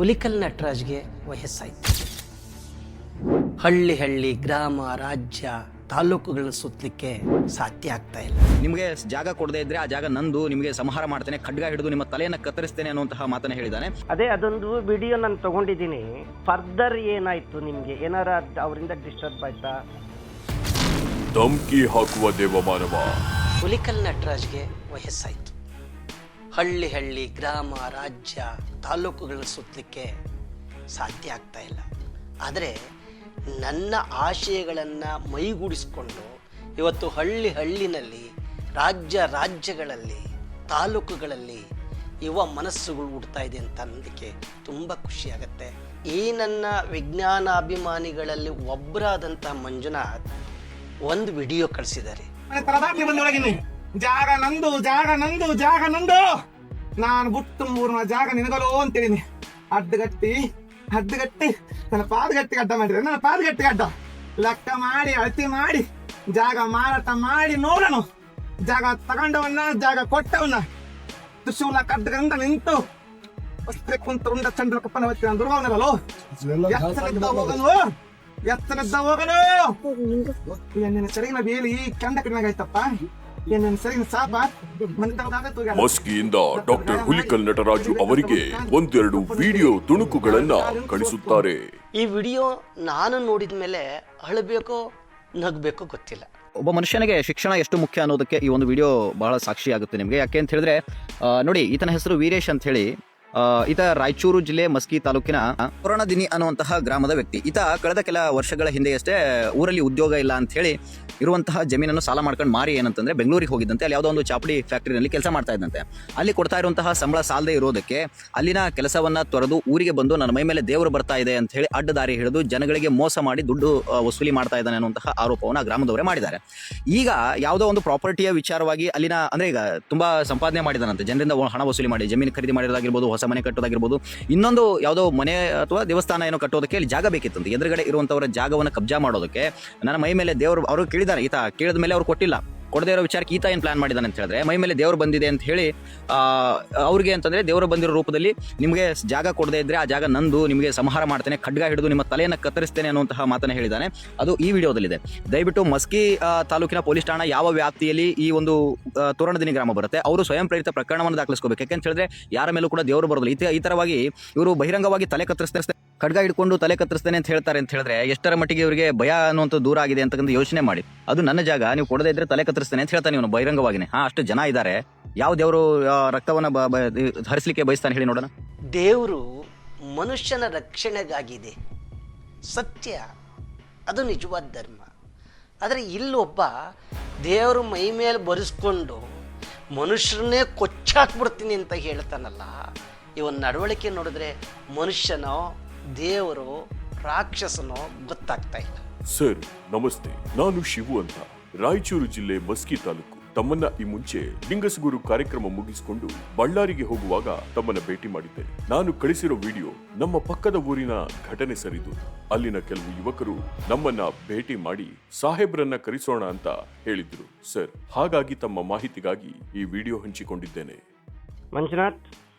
ಹುಲಿಕಲ್ ನಟರಾಜ್ಗೆ ವಯಸ್ಸಾಯಿತು. ಹಳ್ಳಿ ಹಳ್ಳಿ ಗ್ರಾಮ ರಾಜ್ಯ ತಾಲೂಕುಗಳನ್ನ ಸುತ್ತಲಿಕ್ಕೆ ಸಾಧ್ಯ ಆಗ್ತಾ ಇಲ್ಲ. ನಿಮಗೆ ಜಾಗ ಕೊಡದೇ ಇದ್ರೆ ಆ ಜಾಗ ನಂದು ನಿಮಗೆ ಸಂಹಾರ ಮಾಡ್ತೇನೆ ಖಡ್ಗ ಹಿಡಿದು ನಿಮ್ಮ ತಲೆಯನ್ನು ಕತ್ತರಿಸ್ತೇನೆ ಅನ್ನುವಂತಹ ಮಾತನ್ನ ಹೇಳಿದ್ದಾನೆ. ಅದೇ ಅದೊಂದು ವಿಡಿಯೋ ನಾನು ತಗೊಂಡಿದ್ದೀನಿ. ಫರ್ದರ್ ಏನಾಯ್ತು ನಿಮಗೆ? ಏನಾರ ಅವರಿಂದ ಡಿಸ್ಟರ್ಬ್ ಆಯ್ತಾ? ಧಮ್ಕಿ ಹಾಕುವ ದೇವಮಾನವ. ಹುಲಿಕಲ್ ನಟರಾಜ್ಗೆ ವಯಸ್ಸಾಯಿತು. ಹಳ್ಳಿ ಹಳ್ಳಿ ಗ್ರಾಮ, ರಾಜ್ಯ, ತಾಲೂಕುಗಳನ್ನ ಸುತ್ತಲಿಕ್ಕೆ ಸಾಧ್ಯ ಆಗ್ತಾ ಇಲ್ಲ. ಆದರೆ ನನ್ನ ಆಶಯಗಳನ್ನು ಮೈಗೂಡಿಸಿಕೊಂಡು ಇವತ್ತು ಹಳ್ಳಿ ಹಳ್ಳಿನಲ್ಲಿ, ರಾಜ್ಯ ರಾಜ್ಯಗಳಲ್ಲಿ, ತಾಲೂಕುಗಳಲ್ಲಿ ಯುವ ಮನಸ್ಸುಗಳು ಹುಡ್ತಾ ಇದೆ ಅಂತ ಅನ್ನೋದಕ್ಕೆ ತುಂಬ ಖುಷಿಯಾಗತ್ತೆ ಈ ನನ್ನ ವಿಜ್ಞಾನಾಭಿಮಾನಿಗಳಲ್ಲಿ ಒಬ್ಬರಾದಂಥ ಮಂಜುನಾಥ್ ಒಂದು ವಿಡಿಯೋ ಕಳಿಸಿದ್ದಾರೆ. ಜಾಗ ನಂದು ಜಾಗ ನಂದು ಜಾಗ ನಂದು. ನಾನು ಬಿಟ್ಟು ಮೂರ್ನ ಜಾಗ ನಿನಗಲೋ ಅಂತೇಳಿನಿ ಅಡ್ಡಗಟ್ಟಿ ಅಡ್ಡಗಟ್ಟಿ ನನ್ನ ಪಾದಗಟ್ಟಿ ಗಡ್ಡ ಮಾಡಿದ್ರೆ ನನ್ನ ಪಾದಗಟ್ಟಿ ಅಡ್ಡ. ಲೆಕ್ಕ ಮಾಡಿ ಅಳತಿ ಮಾಡಿ ಜಾಗ ಮಾರಾಟ ಮಾಡಿ ನೋಡೋಣ. ಜಾಗ ತಗೊಂಡವನ್ನ ಜಾಗ ಕೊಟ್ಟವನ್ನ. ತ್ರಿಶೂಲ ಕಡ್ಡಗಂಡ ನಿಂತು. ಅಷ್ಟೇ ಕುಂತ ಉಂಡ ಚಂದ್ರಕಪ್ಪನ ಕಪ್ಪನ ಹೊತ್ತಿ ನಾನು ದುರ್ಗವನಲ್ಲೋ ಎತ್ತರದ್ದ ಹೋಗನು ಎತ್ತರದ್ದ ಹೋಗನು. ಏನೇನು ಸರಿಗಿನ ಬೇಲಿ ಕೆಂಡ ಸಾಪ ಮನೆ ಮಸ್ಕಿಯಿಂದ ಡಾಕ್ಟರ್ ಹುಲಿಕಲ್ ನಟರಾಜು ಅವರಿಗೆ ಒಂದೆರಡು ವಿಡಿಯೋ ತುಣುಕುಗಳನ್ನ ಕಳಿಸುತ್ತಾರೆ. ಈ ವಿಡಿಯೋ ನಾನು ನೋಡಿದ ಮೇಲೆ ಅಳಬೇಕೋ ನಗಬೇಕೋ ಗೊತ್ತಿಲ್ಲ. ಒಬ್ಬ ಮನುಷ್ಯನಿಗೆ ಶಿಕ್ಷಣ ಎಷ್ಟು ಮುಖ್ಯ ಅನ್ನೋದಕ್ಕೆ ಈ ಒಂದು ವಿಡಿಯೋ ಬಹಳ ಸಾಕ್ಷಿ ಆಗುತ್ತೆ ನಿಮಗೆ. ಯಾಕೆ ಅಂತ ಹೇಳಿದ್ರೆ ನೋಡಿ ಈತನ ಹೆಸರು ವೀರೇಶ್ ಅಂತ ಹೇಳಿ ಈತ ರಾಯಚೂರು ಜಿಲ್ಲೆ ಮಸ್ಕಿ ತಾಲೂಕಿನ ಪುರಾಣದಿನಿ ಅನ್ನುವಂತಹ ಗ್ರಾಮದ ವ್ಯಕ್ತಿ. ಈತ ಕಳೆದ ಕೆಲ ವರ್ಷಗಳ ಹಿಂದೆಯಷ್ಟೇ ಊರಲ್ಲಿ ಉದ್ಯೋಗ ಇಲ್ಲ ಅಂತ ಹೇಳಿ ಇರುವಂತಹ ಜಮೀನನ್ನು ಸಾಲ ಮಾಡ್ಕೊಂಡು ಮಾರಿ ಏನಂತಂದ್ರೆ ಬೆಂಗಳೂರಿಗೆ ಹೋಗಿದ್ದಂತೆ. ಅಲ್ಲಿ ಯಾವುದೋ ಒಂದು ಚಾಪಡಿ ಫ್ಯಾಕ್ಟರಿನಲ್ಲಿ ಕೆಲಸ ಮಾಡ್ತಾ ಇದ್ದಂತೆ. ಅಲ್ಲಿ ಕೊಡ್ತಾ ಇರುವಂತಹ ಸಂಬಳ ಸಾಲದೇ ಇರೋದಕ್ಕೆ ಅಲ್ಲಿನ ಕೆಲಸವನ್ನ ತೊರೆದು ಊರಿಗೆ ಬಂದು ನನ್ನ ಮೈ ಮೇಲೆ ದೇವರು ಬರ್ತಾ ಇದೆ ಅಂತ ಹೇಳಿ ಅಡ್ಡ ದಾರಿ ಹಿಡಿದು ಜನಗಳಿಗೆ ಮೋಸ ಮಾಡಿ ದುಡ್ಡು ವಸೂಲಿ ಮಾಡ್ತಾ ಇದ್ದಾನೆ ಅನ್ನುವಂತಹ ಆರೋಪವನ್ನು ಗ್ರಾಮದವರೇ ಮಾಡಿದ್ದಾರೆ. ಈಗ ಯಾವುದೋ ಒಂದು ಪ್ರಾಪರ್ಟಿಯ ವಿಚಾರವಾಗಿ ಅಲ್ಲಿನ, ಅಂದ್ರೆ ಈಗ ತುಂಬಾ ಸಂಪಾದನೆ ಮಾಡಿದಾನಂತೆ ಜನರಿಂದ ಹಣ ವಸೂಲಿ ಮಾಡಿ, ಜಮೀನು ಖರೀದಿ ಮಾಡಿರೋದಾಗಿರ್ಬೋದು ಹೊಸ ಮನೆ ಕಟ್ಟೋದಾಗಿರ್ಬೋದು, ಇನ್ನೊಂದು ಯಾವುದೋ ಮನೆ ಅಥವಾ ದೇವಸ್ಥಾನ ಏನೋ ಕಟ್ಟೋದಕ್ಕೆ ಇಲ್ಲಿ ಜಾಗ ಬೇಕಿತ್ತಂತೆ ಎದುರುಗಡೆ ಇರುವಂತವರ ಜಾಗವನ್ನು ಕಬ್ಜಾ ಮಾಡೋದಕ್ಕೆ ನನ್ನ ಮೈ ಮೇಲೆ ದೇವರು, ಅವರು ಕೇಳಿದ್ದಾರೆ, ಈತ ಕೇಳಿದ ಮೇಲೆ ಅವ್ರು ಕೊಟ್ಟಿಲ್ಲ. ಕೊಡದೇ ಇರೋ ವಿಚಾರಕ್ಕೆ ಈತ ಏನು ಪ್ಲಾನ್ ಮಾಡಿದಾನೆ ಅಂತ ಹೇಳಿದ್ರೆ, ಮೈ ಮೇಲೆ ದೇವರು ಬಂದಿದೆ ಅಂತ ಹೇಳಿ ಅವ್ರಿಗೆ ಅಂತಂದರೆ ದೇವರು ಬಂದಿರೋ ರೂಪದಲ್ಲಿ ನಿಮಗೆ ಜಾಗ ಕೊಡದೇ ಇದ್ದರೆ ಆ ಜಾಗ ನಂದು, ನಿಮಗೆ ಸಂಹಾರ ಮಾಡ್ತೇನೆ, ಖಡ್ಗ ಹಿಡಿದು ನಿಮ್ಮ ತಲೆಯನ್ನು ಕತ್ತರಿಸ್ತೇನೆ ಅನ್ನುವಂತಹ ಮಾತನ್ನು ಹೇಳಿದ್ದಾನೆ ಅದು ಈ ವಿಡಿಯೋದಲ್ಲಿದೆ. ದಯವಿಟ್ಟು ಮಸ್ಕಿ ತಾಲೂಕಿನ ಪೊಲೀಸ್ ಠಾಣಾ ಯಾವ ವ್ಯಾಪ್ತಿಯಲ್ಲಿ ಈ ಒಂದು ತೋರಣದಿನಿ ಗ್ರಾಮ ಬರುತ್ತೆ, ಅವರು ಸ್ವಯಂ ಪ್ರೇರಿತ ಪ್ರಕರಣವನ್ನು ದಾಖಲಿಸ್ಕೋಬೇಕು. ಯಾಕೆಂತ ಹೇಳಿದ್ರೆ ಯಾರ ಮೇಲೂ ಕೂಡ ದೇವರು ಬರೋದಿಲ್ಲ. ಈ ತರವಾಗಿ ಇವರು ಬಹಿರಂಗವಾಗಿ ತಲೆ ಕತ್ತರಿಸ್ತಾರೆ ಖಡ್ಗ ಹಿಡ್ಕೊಂಡು ತಲೆ ಕತ್ತರಿಸ್ತೇನೆ ಅಂತ ಹೇಳ್ತಾರೆ ಅಂತ ಹೇಳಿದ್ರೆ ಎಷ್ಟರ ಮಟ್ಟಿಗೆ ಇವರಿಗೆ ಭಯ ಅನ್ನುವಂಥ ದೂರ ಆಗಿದೆ ಅಂತಕ್ಕಂಥ ಯೋಚನೆ ಮಾಡಿ. ಅದು ನನ್ನ ಜಾಗ, ನೀವು ಕೊಡದೇ ಇದ್ರೆ ತಲೆ ಕತ್ತರಿಸ್ತೇನೆ ಅಂತ ಹೇಳ್ತಾನೆ ಇವನು ಬಹಿರಂಗವಾಗಿನೇ. ಹಾ, ಅಷ್ಟು ಜನ ಇದ್ದಾರೆ. ಯಾವ ದೇವರು ರಕ್ತವನ್ನ ಹರಿಸ್ಲಿಕ್ಕೆ ಬಯಸ್ತಾನೆ ಹೇಳಿ ನೋಡೋಣ. ದೇವರು ಮನುಷ್ಯನ ರಕ್ಷಣೆಗಾಗಿದೆ. ಸತ್ಯ, ಅದು ನಿಜವಾದ ಧರ್ಮ. ಆದರೆ ಇಲ್ಲೊಬ್ಬ ದೇವರ ಮೈ ಮೇಲೆ ಬರೆಸ್ಕೊಂಡು ಮನುಷ್ಯರನ್ನೇ ಕೊಚ್ಚಾಕ್ಬಿಡ್ತೀನಿ ಅಂತ ಹೇಳ್ತಾನಲ್ಲ, ಇವನ್ ನಡವಳಿಕೆ ನೋಡಿದ್ರೆ ಮನುಷ್ಯನೋ ದೇವರು ರಾಕ್ಷಸನೋ ಗೊತ್ತಾಗ್ತಾ ಇಲ್ಲ. ಸರ್ ನಮಸ್ತೆ. ನಾನು ಶಿವು ಅಂತ. ರಾಯಚೂರು ಜಿಲ್ಲೆ ಮಸ್ಕಿ ತಾಲೂಕು. ತಮ್ಮನ್ನ ಈ ಮುಂಚೆ ಲಿಂಗಸಗೂರು ಕಾರ್ಯಕ್ರಮ ಮುಗಿಸಿಕೊಂಡು ಬಳ್ಳಾರಿಗೆ ಹೋಗುವಾಗ ತಮ್ಮನ್ನ ಭೇಟಿ ಮಾಡಿದ್ದೆ. ನಾನು ಕಳಿಸಿರೋ ವಿಡಿಯೋ ನಮ್ಮ ಪಕ್ಕದ ಊರಿನ ಘಟನೆ ಸರಿದು. ಅಲ್ಲಿನ ಕೆಲವು ಯುವಕರು ನಮ್ಮನ್ನ ಭೇಟಿ ಮಾಡಿ ಸಾಹೇಬ್ರನ್ನ ಕರೆಸೋಣ ಅಂತ ಹೇಳಿದ್ರು. ಸರ್ ಹಾಗಾಗಿ ತಮ್ಮ ಮಾಹಿತಿಗಾಗಿ ಈ ವಿಡಿಯೋ ಹಂಚಿಕೊಂಡಿದ್ದೇನೆ. ಮಂಜುನಾಥ್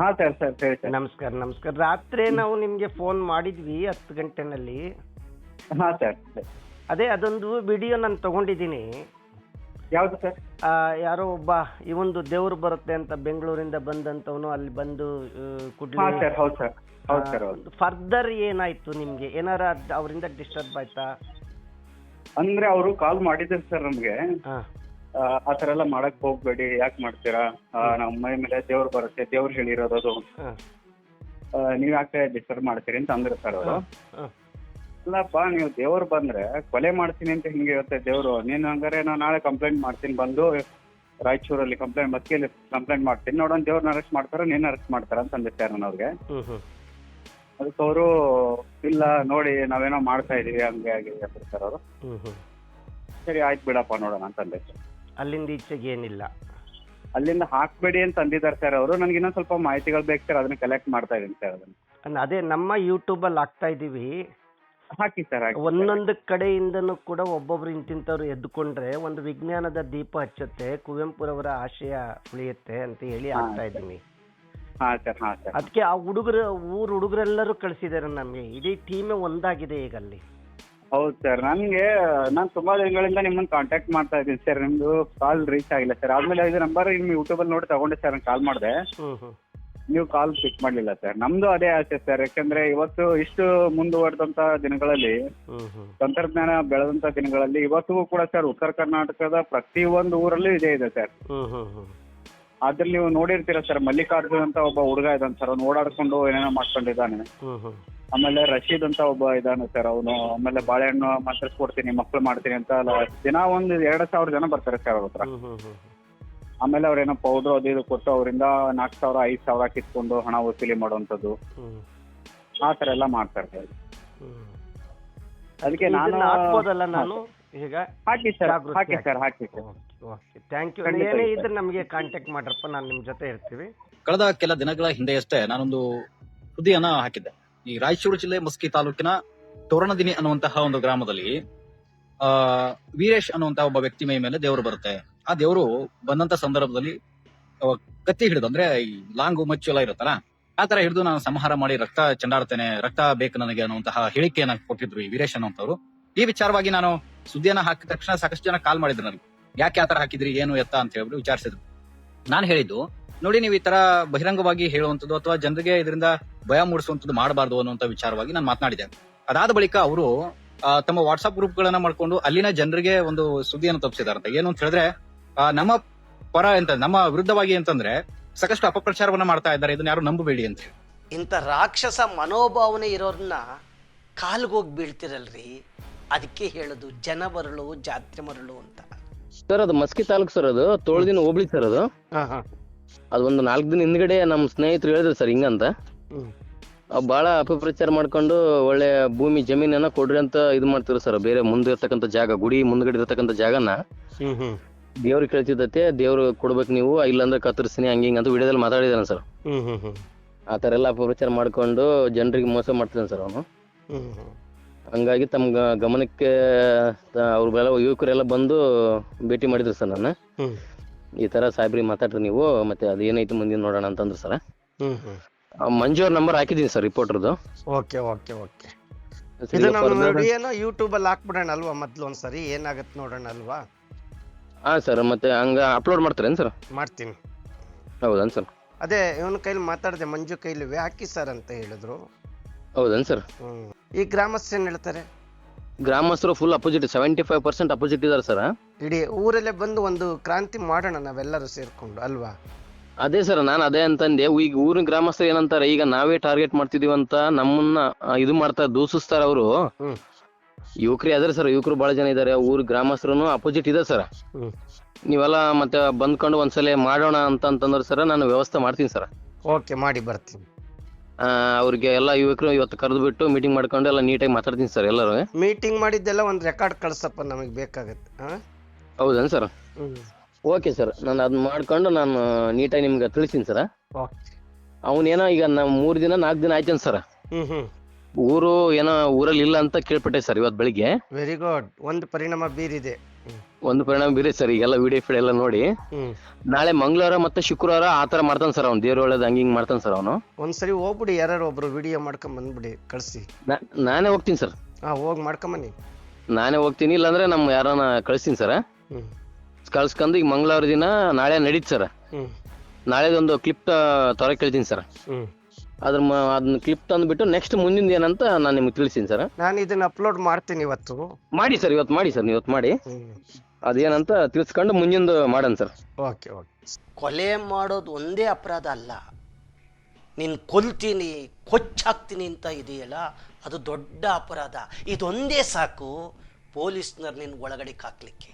ಹಾ ಸರ್ ಸರ್ ಸರಿ ಸರ್. ನಮಸ್ಕಾರ ನಮಸ್ಕಾರ. ರಾತ್ರಿ ನಾವು ನಿಮಗೆ ಫೋನ್ ಮಾಡಿದ್ವಿ ಹತ್ತು ಗಂಟೆನಲ್ಲಿ. ಹಾ ಸರ್ ಅದೇ ಅದೊಂದು ವಿಡಿಯೋ ನಾನು ತಗೊಂಡಿದ್ದೀನಿ. ಯಾವ್ದು ಸರ್? ಆ, ಯಾರೋ ಒಬ್ಬ ಈ ಒಂದು ದೇವ್ರು ಬರುತ್ತೆ ಅಂತ ಬೆಂಗಳೂರಿಂದ ಬಂದಂತವನು ಅಲ್ಲಿ ಬಂದು ಆ, ಹಾ ಕುಡ್ಲಿ ಸರ್ ಹೌದು ಸರ್. ಹೌದು ಸರ್ ಹೌದು. ಫರ್ದರ್ ಏನಾಯ್ತು ನಿಮ್ಗೆ? ಏನಾರ ಅದ್- ಅವರಿಂದ ಡಿಸ್ಟರ್ಬ್ ಆಯ್ತಾ? ಅಂದ್ರೆ ಅವರು ಕಾಲ್ ಮಾಡಿದ್ರು ಸರ್ ನಮ್ಗೆ. ಹಾ. ಆ, ಎಲ್ಲ ಮಾಡಕ್ ಹೋಗ್ಬೇಡಿ. ಯಾಕೆ ಮಾಡ್ತೀರಾ? ಆ, ನಮ್ಮ ಮೈ ಮೇಲೆ ದೇವ್ರು ಬರುತ್ತೆ. ದೇವ್ರು ಹೇಳಿರೋದು ಅದು. ನೀವ್ ಯಾಕೆ ಡಿಸ್ಟರ್ಬ್ ಮಾಡ್ತೀರಿ ಅಂತ ಅಂದ್ರೆ ಸರ್ ಅವರು. ಅಲ್ಲಪ್ಪ ನೀವು ದೇವ್ರು ಬಂದ್ರೆ ಕೊಲೆ ಮಾಡ್ತೀನಿ ಅಂತ ಹಿಂಗೆ ಇರುತ್ತೆ ದೇವ್ರು. ನೀನು ಹಂಗಾರೆ ನಾನು ನಾಳೆ ಕಂಪ್ಲೇಂಟ್ ಮಾಡ್ತೀನಿ. ಬಂದು ರಾಯಚೂರಲ್ಲಿ ಕಂಪ್ಲೇಂಟ್ ಮತ್ತೆ ಕಂಪ್ಲೇಂಟ್ ಮಾಡ್ತೀನಿ. ನೋಡೋಣ ದೇವ್ರನ್ನ ಅರೆಸ್ಟ್ ಮಾಡ್ತಾರ ನೀನ್ ಅರೆಸ್ಟ್ ಮಾಡ್ತಾರ ಅಂತ ಅಂದಿರ್ತಾರೆ ನಾನು ಅವ್ರಿಗೆ. ಅದಕ್ಕೆ ಅವರು ಇಲ್ಲ ನೋಡಿ ನಾವೇನೋ ಮಾಡ್ತಾ ಇದೀವಿ ಹಂಗೆ ಆಗಿದೆ ಅಂದ್ರು ಸರ್ ಅವರು. ಸರಿ ಆಯ್ತು ಬಿಡಪ್ಪ ನೋಡೋಣ ಅಂತ ಸರ್ ಅಲ್ಲಿಂದ ಈಚೆಗೆ ಏನಿಲ್ಲ. ಅಲ್ಲಿಂದ ಹಾಕ್ಬೇಡಿ ಅಂತ ಅಂದಿದ್ದಾರೆ ಸರ್ ಅವರು. ನನಗೆ ಇನ್ನೊಂದು ಸ್ವಲ್ಪ ಮಾಹಿತಿಗಳು ಬೇಕು ಸರ್ ಅದನ್ನ ಕಲೆಕ್ಟ್ ಮಾಡ್ತಾ ಇದೀನಿ ಸರ್ ಅದನ್ನ. ಅದೇ ನಮ್ಮ ಯೂಟ್ಯೂಬಲ್ಲಿ ಹಾಕ್ತಾ ಇದೀವಿ ಹಾಕಿ ಸರ್ ಹಾಕಿ ಒಂದೊಂದು ಕಡೆಯಿಂದನೂ ಕೂಡ ಒಬ್ಬೊಬ್ರು ಇಂತಿಂತವ್ರು ಎದ್ದುಕೊಂಡ್ರೆ ಒಂದು ವಿಜ್ಞಾನದ ದೀಪ ಹಚ್ಚುತ್ತೆ ಕುವೆಂಪುರವರ ಆಶಯ ಉಳಿಯುತ್ತೆ ಅಂತ ಹೇಳಿ ಹಾಕ್ತಾ ಇದ್ದೀನಿ. ಹಾಂ ಸರ್ ಹಾಂ ಸರ್ ಅದಕ್ಕೆ ಆ ಹುಡುಗರು ಊರ್ ಹುಡುಗರೆಲ್ಲರೂ ಕಳಿಸಿದ್ದಾರೆ ನಮಗೆ. ಇಡೀ ಟೀಮೇ ಒಂದಾಗಿದೆ ಈಗ ಅಲ್ಲಿ. ಹೌದು ಸರ್. ನನಗೆ ನಾನು ತುಂಬಾ ದಿನಗಳಿಂದ ನಿಮ್ಮನ್ನ ಕಾಂಟ್ಯಾಕ್ಟ್ ಮಾಡ್ತಾ ಇದ್ದೀನಿ ಸರ್. ನಿಮ್ಮದು ಕಾಲ್ ರೀಚ್ ಆಗಿಲ್ಲ ಸರ್. ಆದ್ಮೇಲೆ ಇದು ನಂಬರ್ ನಿಮ್ಮ ಯೂಟ್ಯೂಬಲ್ಲಿ ನೋಡಿ ತಗೊಂಡೆ ಸರ್ ನಾನು ಕಾಲ್ ಮಾಡಿದೆ. ಹ್ಮ್ ಹ್ಮ್. ನೀವು ಕಾಲ್ ಪಿಕ್ ಮಾಡಲಿಲ್ಲ ಸರ್. ನಮ್ದು ಅದೇ ಆಸೆ ಸರ್. ಯಾಕಂದ್ರೆ ಇವತ್ತು ಇಷ್ಟು ಮುಂದುವರೆದಂತ ದಿನಗಳಲ್ಲಿ ಹ್ಮ್ ಹ್ಮ್. ತಂತ್ರಜ್ಞಾನ ಬೆಳೆದಂತ ದಿನಗಳಲ್ಲಿ ಇವತ್ತಿಗೂ ಕೂಡ ಸರ್ ಉತ್ತರ ಕರ್ನಾಟಕದ ಪ್ರತಿಯೊಂದು ಊರಲ್ಲೂ ಇದೇ ಇದೆ ಸರ್. ಹ್ಮ್ ಹ್ಮ್ ಹ್ಮ್. ಅದ್ರಲ್ಲಿ ನೀವು ನೋಡಿರ್ತೀರ ಸರ್. ಮಲ್ಲಿಕಾರ್ಜುನ್ ಅಂತ ಒಬ್ಬ ಹುಡುಗ ಇದ್ದಾನೆ ಸರ್. ಅವ್ನು ಓಡಾಡ್ಕೊಂಡು ಏನೇನೋ ಮಾಡ್ಕೊಂಡಿದ್ದಾನೆ. ಹ್ಮ್ ಹ್ಮ್. ಆಮೇಲೆ ರಶೀದ್ ಅಂತ ಒಬ್ಬ ಇದಾನೆ ಸರ್ ಅವನು ಆಮೇಲೆ ಬಾಳೆಹಣ್ಣು ಮಂತ್ರಿಸ್ಕೊಡ್ತೀನಿ ಮಕ್ಳು ಮಾಡ್ತೀನಿ ಅಂತ ಅಲ್ಲ ದಿನ ಒಂದು ಎರಡು ಸಾವಿರ ಜನ ಬರ್ತಾರೆ ಸರ್ ಅವ್ರ ಹತ್ರ. ಆಮೇಲೆ ಅವ್ರೇನೋ ಪೌಡ್ರು ಅದು ಇದು ಕೊಟ್ಟು ಅವರಿಂದ ನಾಲ್ಕು ಸಾವಿರ ಐದು ಸಾವಿರ ಕಿತ್ಕೊಂಡು ಹಣ ವಸೂಲಿ ಮಾಡುವಂಥದ್ದು ಆ ತರ ಎಲ್ಲ ಮಾಡ್ತಾರೆ ಸರ್ ಅದಕ್ಕೆ ನಾನು ಹಾಕ್ಬೋದಲ್ಲ ನಾನು? ಈಗ ಹಾಕಿ ಸರ್ ಹಾಕಿ ಸರ್ ಹಾಕಿ. ಸರ್ ಓಕೆ ಥ್ಯಾಂಕ್ ಯು ಏನೇ ಇದ್ರೆ ನಮಗೆ ಕಾಂಟ್ಯಾಕ್ಟ್ ಮಾಡ್ರಪ್ಪ ನಾನು ನಿಮ್ಮ ಜೊತೆ ಇರ್ತೀವಿ. ಕಳೆದ ಕೆಲ ದಿನಗಳ ಹಿಂದೆಯಷ್ಟೇ ನಾನೊಂದು ಸುದ್ದಿಯನ್ನ ಹಾಕಿದ್ದೆ. ಈ ರಾಯಚೂರು ಜಿಲ್ಲೆ ಮಸ್ಕಿ ತಾಲೂಕಿನ ತೋರಣದಿನಿ ಅನ್ನುವಂತಹ ಒಂದು ಗ್ರಾಮದಲ್ಲಿ, ಆ, ವೀರೇಶ್ ಅನ್ನುವಂತಹ ಒಬ್ಬ ವ್ಯಕ್ತಿ ಮೈ ಮೇಲೆ ದೇವರು ಬರುತ್ತೆ. ಆ ದೇವರು ಬಂದಂತ ಸಂದರ್ಭದಲ್ಲಿ ಕತ್ತಿ ಹಿಡಿದು, ಅಂದ್ರೆ ಈ ಲಾಂಗು ಮಚ್ಚು ಎಲ್ಲ ಇರುತ್ತಲ್ಲ, ಆ ತರ ಹಿಡಿದು ನಾನು ಸಂಹಾರ ಮಾಡಿ ರಕ್ತ ಚಂಡಾಡ್ತೇನೆ, ರಕ್ತ ಬೇಕು ನನಗೆ ಅನ್ನುವಂತಹ ಹೇಳಿಕೆಯನ್ನ ಕೊಟ್ಟಿದ್ರು ಈ ವೀರೇಶ್ ಅನ್ನುವಂಥವ್ರು. ಈ ವಿಚಾರವಾಗಿ ನಾನು ಸುದ್ದಿಯನ್ನ ಹಾಕಿದ ತಕ್ಷಣ ಸಾಕಷ್ಟು ಜನ ಕಾಲ್ ಮಾಡಿದ್ರು ನನಗೆ. ಯಾಕೆ ಆತರ ತರ ಹಾಕಿದ್ರಿ, ಏನು ಎತ್ತ ಅಂತ ಹೇಳ್ಬಿಟ್ಟು ವಿಚಾರಿಸಿದ್ರು. ನಾನು ಹೇಳಿದ್ದು ನೋಡಿ ನೀವು ಈ ತರ ಬಹಿರಂಗವಾಗಿ ಹೇಳುವಂತದ್ದು ಅಥವಾ ಜನರಿಗೆ ಇದರಿಂದ ಭಯ ಮೂಡಿಸುವಂಥದ್ದು ಮಾಡಬಾರ್ದು ಅನ್ನುವಂತ ವಿಚಾರವಾಗಿ ನಾನು ಮಾತನಾಡಿದೆ. ಅದಾದ ಬಳಿಕ ಅವರು ತಮ್ಮ ವಾಟ್ಸ್ಆಪ್ ಗ್ರೂಪ್ ಗಳನ್ನ ಮಾಡ್ಕೊಂಡು ಅಲ್ಲಿನ ಜನರಿಗೆ ಒಂದು ಸುದ್ದಿಯನ್ನು ತಪ್ಪಿಸಿದಾರಂತೆ. ಏನು ಅಂತ ಹೇಳಿದ್ರೆ ನಮ್ಮ ಪರ ಎಂತ ನಮ್ಮ ವಿರುದ್ಧವಾಗಿ ಅಂತಂದ್ರೆ ಸಾಕಷ್ಟು ಅಪಪ್ರಚಾರವನ್ನ ಮಾಡ್ತಾ ಇದ್ದಾರೆ. ಇದನ್ನ ಯಾರು ನಂಬಬೇಡಿ ಅಂತ ಹೇಳಿ. ಇಂಥ ರಾಕ್ಷಸ ಮನೋಭಾವನೆ ಇರೋರನ್ನ ಕಾಲ್ಗೋಗಿ ಬೀಳ್ತಿರಲ್ರಿ. ಅದಕ್ಕೆ ಹೇಳೋದು ಜನ ಮರಳು ಜಾತ್ರೆ ಮರಳು ಅಂತ. ಸರ್ ಅದು ಮಸ್ಕಿ ತಾಲೂಕ್ ಸರ್ ಅದು ತೋಳ್ದಿನ ಹೋಬಳಿ ಸರ್ ಅದು. ಅದು ಒಂದು ನಾಲ್ಕು ದಿನ ಹಿಂದ್ಗಡೆ ನಮ್ಮ ಸ್ನೇಹಿತರು ಹೇಳಿದ್ರು ಸರ್ ಹಿಂಗಂತ. ಬಹಳ ಅವ್ ಭಾಳ ಅಪಪ್ರಚಾರ ಮಾಡ್ಕೊಂಡು ಒಳ್ಳೆ ಭೂಮಿ ಜಮೀನನ್ನ ಕೊಡ್ರಿ ಅಂತ ಇದು ಮಾಡ್ತಿದ್ರು ಸರ್. ಬೇರೆ ಮುಂದೆ ಇರ್ತಕ್ಕಂಥ ಜಾಗ ಗುಡಿ ಮುಂದ್ಗಡೆ ಇರತಕ್ಕಂಥ ಜಾಗನ. ದೇವ್ರಿಗೆ ಕೇಳ್ತಿದ್ದತೆ ದೇವ್ರು ಕೊಡ್ಬೇಕು ನೀವು ಇಲ್ಲಾಂದ್ರೆ ಕತ್ತರಿಸ್ತೀನಿ ಹಂಗೆ ಹಿಂಗೆ ಅಂತ ವಿಡಿಯೋದಲ್ಲಿ ಮಾತಾಡಿದಾನೆ ಸರ್. ಆ ಥರ ಎಲ್ಲ ಅಪಪ್ರಚಾರ ಮಾಡ್ಕೊಂಡು ಜನರಿಗೆ ಮೋಸ ಮಾಡ್ತಿದ್ದಾನೆ ಸರ್ ಅವನು. ಹಂಗಾಗಿ ತಮ್ಮ ಗಮನಕ್ಕೆ ಅವ್ರ ಯುವಕರೆಲ್ಲ ಬಂದು ಭೇಟಿ ಮಾಡಿದ್ರು ಸರ್ ನಾನು ಈ ತರ ಸಾಹೇಬ್ರಿ ಮಾತಾಡ್ರಿ ನೀವು ಮತ್ತೆ ಅದು ಏನೈತಿ ಮುಂದಿನ ನೋಡೋಣ ಅಂತಂದ್ರು ಸರ್. ಹ್ಮ್ ಹ್ಮ್. ಮಂಜು ಅವ್ರ ನಂಬರ್ ಹಾಕಿದೀನಿ ಸರ್ ರಿಪೋರ್ಟರ್ದು ಓಕೆ ಓಕೆ ಓಕೆ. ಇದು ನಾವು ವಿಡಿಯೋನ ಯೂಟ್ಯೂಬ್ ಅಲ್ಲಿ ಹಾಕ್ಬಿಡೋಣ ಅಲ್ವಾ ಮೊದ್ಲು ಒಂದ್ಸರಿ ಏನಾಗತ್ತೆ ನೋಡೋಣ ಅಲ್ವಾ? ಹಾ ಸರ್ ಮತ್ತೆ ಹಂಗ ಅಪ್ಲೋಡ್ ಮಾಡ್ತಾರೇನು ಸರ್? ಮಾಡ್ತೀನಿ. ಹೌದನ್ ಸರ್? ಅದೇ ಇವನ ಕೈಲಿ ಮಾತಾಡಿದೆ ಮಂಜು ಕೈಲಿ ಹಾಕಿ ಸರ್ ಅಂತ ಹೇಳಿದ್ರು. ಹೌದನ್ ಸರ್? ಹ್ಮ್. ಈ ಗ್ರಾಮಸ್ಥರು ಏನ್ ಹೇಳ್ತಾರೆ? ಗ್ರಾಮಸ್ಥರು full opposite seventy five percent opposite ಇದಾರೆ ಸರ್ ಇಡೀ ಊರಲ್ಲೇ ಬಂದು ಒಂದು ಕ್ರಾಂತಿ ಮಾಡೋಣ ನಾವೆಲ್ಲರೂ ಸೇರ್ಕೊಂಡು ಅಲ್ವಾ? ಅದೇ ಸರ್ ನಾನು ಅದೇ ಅಂತಂದೆ ಈಗ ಊರಿನ ಗ್ರಾಮಸ್ಥರು ಏನಂತಾರೆ ಈಗ ನಾವೇ ಟಾರ್ಗೆಟ್ ಮಾಡ್ತಿದೀವಿ ಅಂತ ನಮ್ಮನ್ನ ಆ, ಇದು ಮಾಡ್ತಾರೆ ದೂಷಿಸ್ತಾರ ಅವರು. ಹ್ಮ್. ಯುವಕರು ಅದಾರೆ ಸರ್ ಯುವಕರು ಬಹಳ ಜನ ಇದಾರೆ ಊರ್ ಗ್ರಾಮಸ್ಥರು ಅಪೋಸಿಟ್ ಇದೆ ಸರ್ ಹ್ಮ್. ನೀವೆಲ್ಲ ಮತ್ತೆ ಬಂದ್ಕೊಂಡು ಒಂದ್ಸಲ ಮಾಡೋಣ ಅಂತ ಅಂತಂದ್ರೆ ಸರ್ ನಾನು ವ್ಯವಸ್ಥೆ ಮಾಡ್ತೀನಿ ಸರ್ ಓಕೆ ಮಾಡಿ ಬರ್ತೀನಿ. ಅವ್ರಿಗೆ ಎಲ್ಲ ಯುವಕರು ಇವತ್ತು ಕರೆದು ಬಿಟ್ಟು ಮೀಟಿಂಗ್ ಮಾಡ್ಕೊಂಡು ಎಲ್ಲ ನೀಟಾಗಿ ಮಾತಾಡ್ತೀನಿ ಸರ್ ಎಲ್ಲರೂ. ಮೀಟಿಂಗ್ ಮಾಡಿದ್ದೆಲ್ಲ ಒಂದು ರೆಕಾರ್ಡ್ ಕಳ್ಸಪ್ಪ ನಮಗೆ ಬೇಕಾಗತ್ತೆ ಹಾಂ ಹೌದೇನು ಸರ್ ಓಕೆ ಸರ್ ನಾನು ಅದನ್ನ ಮಾಡ್ಕೊಂಡು ನಾನು ನೀಟಾಗಿ ನಿಮ್ಗೆ ತಿಳಿಸ್ತೀನಿ ಸರ್ ಓಕೆ ಅವನೇನೋ ಈಗ ನಮ್ಮ ಮೂರು ದಿನ ನಾಲ್ಕು ದಿನ ಆಯ್ತೇನು ಸರ್ ಊರು ಏನೋ ಊರಲ್ಲಿ ಇಲ್ಲ ಅಂತ ಕೇಳ್ಪಟ್ಟೆ ಸರ್ ಇವತ್ತು ಬೆಳಿಗ್ಗೆ. ವೆರಿ ಗುಡ್ ಒಂದು ಪರಿಣಾಮ ಬೀರಿದೆ. ಒಂದು ಪರಿಣಾಮ ಬೀರಿ ಸರ್ ಈಗೆಲ್ಲ ವಿಡಿಯೋ ಫಿಡಿಯೋ ಎಲ್ಲ ನೋಡಿ. ನಾಳೆ ಮಂಗಳವಾರ ಮತ್ತೆ ಶುಕ್ರವಾರ ಆ ಥರ ಮಾಡ್ತಾನೆ ಸರ್ ಅವ್ನು. ದೇವ್ರ ಒಳ್ಳೇದು ಹಂಗೆ ಹಿಂಗೆ ಮಾಡ್ತಾನೆ ಸರ್ ಅವನು. ಒಂದ್ಸರಿ ಹೋಗ್ಬಿಡಿ ಯಾರು ಒಬ್ರು ವಿಡಿಯೋ ಮಾಡ್ಕೊಂಡ್ ಬಂದ್ಬಿಡಿ ಕಳ್ಸಿ. ನಾನೇ ಹೋಗ್ತೀನಿ ಸರ್. ಹಾ ಹೋಗಿ ಮಾಡ್ಕೊಂಬನ್ನಿ ನಾನೇ ಹೋಗ್ತೀನಿ ಇಲ್ಲಾಂದ್ರೆ ನಮ್ಮ ಯಾರನ್ನ ಕಳಿಸ್ತೀನಿ ಸರ್. ಹ್ಮ್. ಕಳ್ಸ್ಕೊಂಡು ಈಗ ಮಂಗಳವಾರ ದಿನ ನಾಳೆ ನಡೀತು ಸರ್. ಹ್ಮ್. ನಾಳೆದೊಂದು ಕ್ಲಿಪ್ ತೊರ ಕೇಳ್ತೀನಿ ಸರ್. ಹ್ಮ್. ಅದ್ರ ಮ ಅದನ್ನ ಕ್ಲಿಪ್ ತಂದ್ಬಿಟ್ಟು ನೆಕ್ಸ್ಟ್ ಮುಂದಿನ ಏನಂತ ನಾನು ನಿಮ್ಗೆ ತಿಳಿಸ್ತೀನಿ ಸರ್ ನಾನು ಇದನ್ನ ಅಪ್ಲೋಡ್ ಮಾಡ್ತೀನಿ ಇವತ್ತು. ಮಾಡಿ ಸರ್ ಇವತ್ತು ಮಾಡಿ ಸರ್ ಇವತ್ತು ಮಾಡಿ. ಅದೇನಂತ ತಿಳಿಸ್ಕೊಂಡು ಮುಂದಿಂದು ಮಾಡೋಣ ಸರ್ ಓಕೆ ಓಕೆ ಕೊಲೆ ಮಾಡೋದು ಒಂದೇ ಅಪರಾಧ ಅಲ್ಲ. ನೀನು ಕೊಲ್ತೀನಿ ಕೊಚ್ಚಾಕ್ತೀನಿ ಅಂತ ಇದೆಯಲ್ಲ ಅದು ದೊಡ್ಡ ಅಪರಾಧ. ಇದೊಂದೇ ಸಾಕು ಪೊಲೀಸ್ನರ್ ನಿನ್ನ ಒಳಗಡೆ ಹಾಕ್ಲಿಕ್ಕೆ